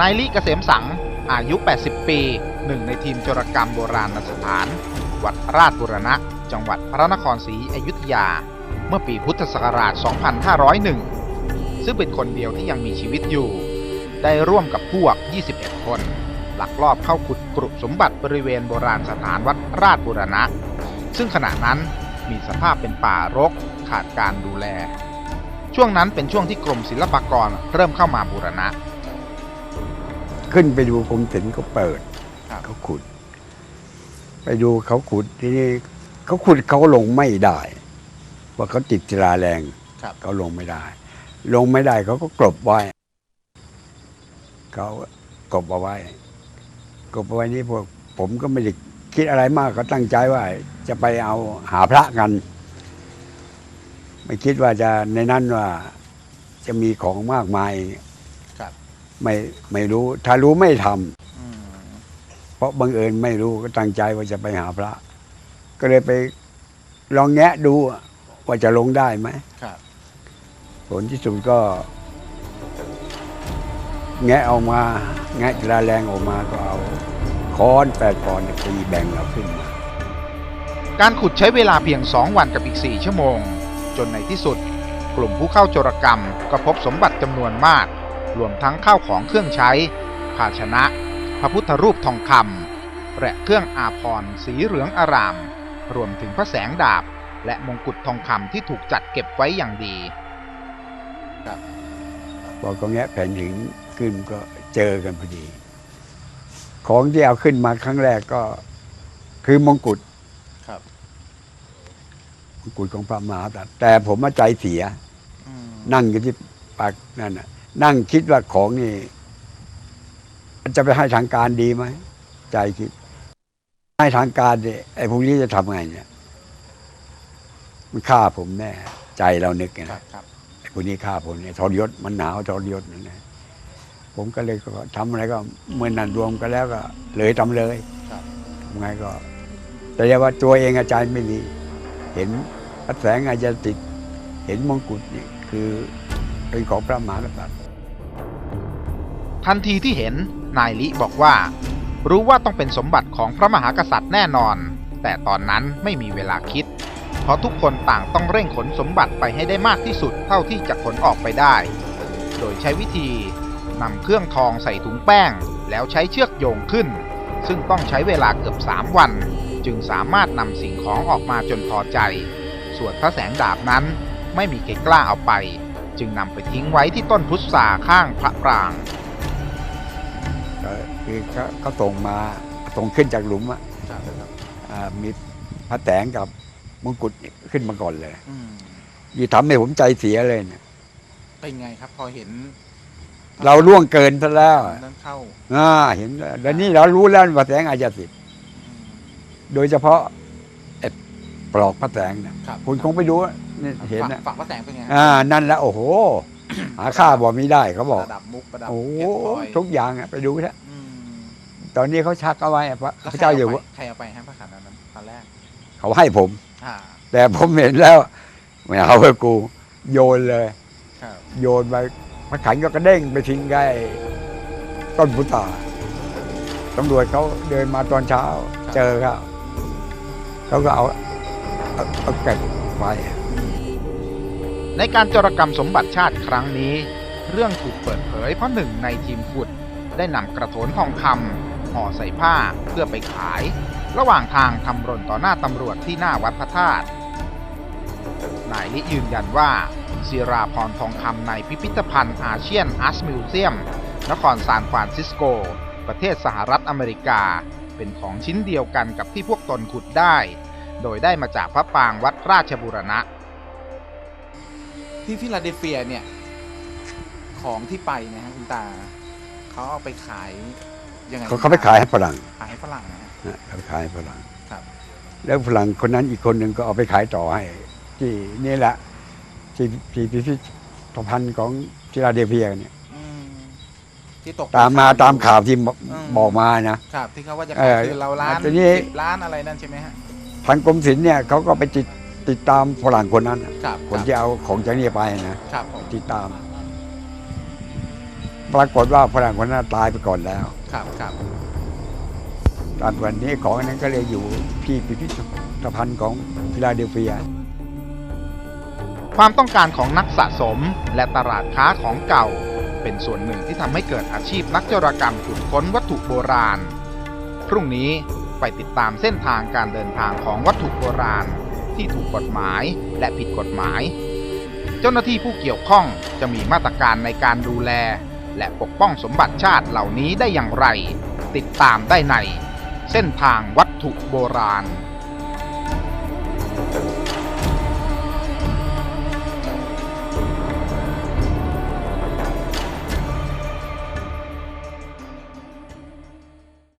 นายลิเกษมสัง อายุ 80 ปี หนึ่งในทีมจรกรรมโบราณสถาน วัดราชบุรณะ จังหวัดพระนครศรีอยุธยา เมื่อปีพุทธศักราช 2501 ซึ่งเป็นคนเดียวที่ยังมีชีวิตอยู่ ได้ร่วมกับพวก 21 คน หลักลอบเข้าขุดกรุสมบัติบริเวณโบราณสถานวัดราชบุรณะ ซึ่งขณะนั้นมีสภาพเป็นป่ารกขาดการดูแล ช่วงนั้นเป็นช่วงที่กรมศิลปากรเริ่มเข้ามาบูรณะ ขึ้นไปดูกรมศิลป์เขาเปิดครับเขาขุด ไปดูเขาขุดทีนี้เขาขุดเขาลงไม่ได้ ว่าเขาติดศิลาแรงครับเขาลงไม่ได้ ลงไม่ได้เขาก็กลบไว้เขากลบเอาไว้กลบเอาไว้นี่พวกผมก็ไม่ได้คิดอะไรมากก็ตั้งใจว่า จะไปเอาหาพระกัน ไม่คิดว่าจะในนั้นว่าจะมีของมากมายครับ ไม่ไม่รู้ ถ้ารู้ไม่ทำเพราะบังเอิญไม่รู้ก็ตั้งใจว่าจะไปหาพระ ก็เลยไปลองแงะดูว่าจะลงได้ไหมครับผลที่สุดก็ แงะออกมาแงะกระแรงออกมาก็เอาค้อนแปดปอนด์ตีแบ่งเราขึ้นมาการขุดใช้เวลาเพียง 2 วันกับอีก 4 ชั่วโมง จนในที่สุด กลุ่มผู้เข้าโจรกรรมก็พบสมบัติจำนวนมาก รวมทั้งข้าวของเครื่องใช้ ภาชนะ พระพุทธรูปทองคำและเครื่องอาภรณ์สีเหลืองอาราม รวมถึงพระแสงดาบ และมงกุฎทองคำที่ถูกจัดเก็บไว้อย่างดีพอก็แงะแผ่นหินขึ้นก็เจอกันพอดี ของที่เอาขึ้นมาครั้งแรกก็คือมงกุฎครับมงกุฎของพระมหากษัตริย์แต่ผมมาใจเสีย นั่งอยู่ที่ปากนั่นน่ะ นั่งคิดว่าของนี่มันจะไปให้ทางการดีไหมใจคิด ให้ทางการเนี่ยไอ้พวกนี้จะทำไงเนี่ยมันฆ่าผมแน่ใจเรานึกไงครับนะไอ้พวกนี้ฆ่าผมเนี่ยทรยศมันหนาวทรยศนั่นนะผมก็เลยก็ทำอะไรก็เมื่อนั้นรวมกันแล้วก็ เลยทำเลยครับทำไงก็ แต่ว่าตัวเองอาจารย์ไม่ดี เห็นพระแสงอาจจะติด เห็นมงกุฎนี่คือ เป็นของพระมหากษัตริย์ทันทีที่เห็นนายลิบอกว่า รู้ว่าต้องเป็นสมบัติของพระมหากษัตริย์แน่นอน แต่ตอนนั้นไม่มีเวลาคิด เพราะทุกคนต่างต้องเร่งขนสมบัติไปให้ได้มากที่สุดเท่าที่จะขนออกไปได้ โดยใช้วิธีนำเครื่องทองใส่ถุงแป้ง แล้วใช้เชือกโยงขึ้น ซึ่งต้องใช้เวลาเกือบ 3 วัน จึงสามารถนำสิ่งของออกมาจนพอใจ ส่วนพระแสงดาบนั้นไม่มีใครกล้าเอาไป จึงนำไปทิ้งไว้ที่ต้นพุทราข้างพระปราง ก็คือเขาเขาส่งมาส่งขึ้นจากหลุมอะอ่ามีพระแสงกับมงกุฎขึ้นมาก่อนเลยยี่ทำให้ผมใจเสียเลยเนี่ยเป็นไงครับพอเห็นเราล่วงเกินซะแล้วนั้นเข้าอ่าเห็นแล้วแล้วนี่เรารู้แล้วว่าพระแสงอาจจะติดโดยเฉพาะไอ้ปลอกพระแสงเนี่ยครับคุณคงไปดู อะนี่เห็นฝักนะฝักพระแสงเป็นไงอ่านั่นแหละโอ้โหหาค่าบอกไม่ได้เขาบอกประดับมุกประดับโอ้โหเพชรพลอยทุกอย่างอะไปดูเถอะอืมตอนนี้เขาชักเอาไว้อะพระแล้วพระเจ้าอยู่ใครเอาไปใครเอาไปฮะพระขันนั้นตอนแรก เขาให้ผมอ่าแต่ผมเห็นแล้วไม่เอาไปกู โยนเลยครับโยนไปพระขันก็กระเด้งไปทิ้งใกล้ต้นพุตาตำรวจเขาเดินมาตอนเช้า เจอเขาเขาก็เอาเอาเอาเก็บไว้ ในการจรกรรมสมบัติชาติครั้งนี้ เรื่องถูกเปิดเผยเพราะหนึ่งในทีมขุดได้นำกระโถนทองคำห่อใส่ผ้าเพื่อไปขาย ระหว่างทางทำหล่นต่อหน้าตำรวจที่หน้าวัดพระธาตุนายลิยืนยันว่าศิราพรทองคำในพิพิธภัณฑ์อาเซียนอาร์ตมิวเซียม นครซานฟรานซิสโก ประเทศสหรัฐอเมริกา เป็นของชิ้นเดียวกันกับที่พวกตนขุดได้ โดยได้มาจากพระปางวัดราชบุรณะ ที่ฟิลาเดลเฟียเนี่ย ของที่ไปเนะฮะคุณตาเขาเอาไปขายยังไงเขาเขาไปขายให้ฝรั่งขายให้ฝรั่งนะฮะนะเขาไปขายให้ฝรั่ง ครับ แล้วฝรั่งคนนั้นอีกคนหนึ่งก็เอาไปขายต่อให้ ที่นี่แหละที่ที่พิพิธภัณฑ์ของฟิลาเดลเฟียเนี่ยอืมที่ตกตามมาตามข่าวที่บอกอืมบอกมานะ ครับ ที่เขาว่าจะเอขายอคือเราล้านแต่นี่สิบล้านอะไรนั่นใช่ไหมฮะ ทางกรมศิลป์เนี่ยเขาก็ไปติด ติดตามฝรั่งคนนั้นน่ะครับ คนที่เอาของจากนี่ไปนะครับผมติดตาม ปรากฏว่าฝรั่งคนนั้นตายไปก่อนแล้วครับครับตอนวันนี้ของอันนั้นก็เลยอยู่ที่พิพิธภัณฑ์ของฟิลาเดลเฟีย ความต้องการของนักสะสมและตลาดค้าของเก่า เป็นส่วนหนึ่งที่ทำให้เกิดอาชีพนักโจรกรรมขุดค้นวัตถุโบราณ พรุ่งนี้ไปติดตามเส้นทางการเดินทางของวัตถุโบราณ ที่ถูกกฎหมายและผิดกฎหมาย เจ้าหน้าที่ผู้เกี่ยวข้องจะมีมาตรการในการดูแล และปกป้องสมบัติชาติเหล่านี้ได้อย่างไร ติดตามได้ใน เส้นทางวัตถุโบราณ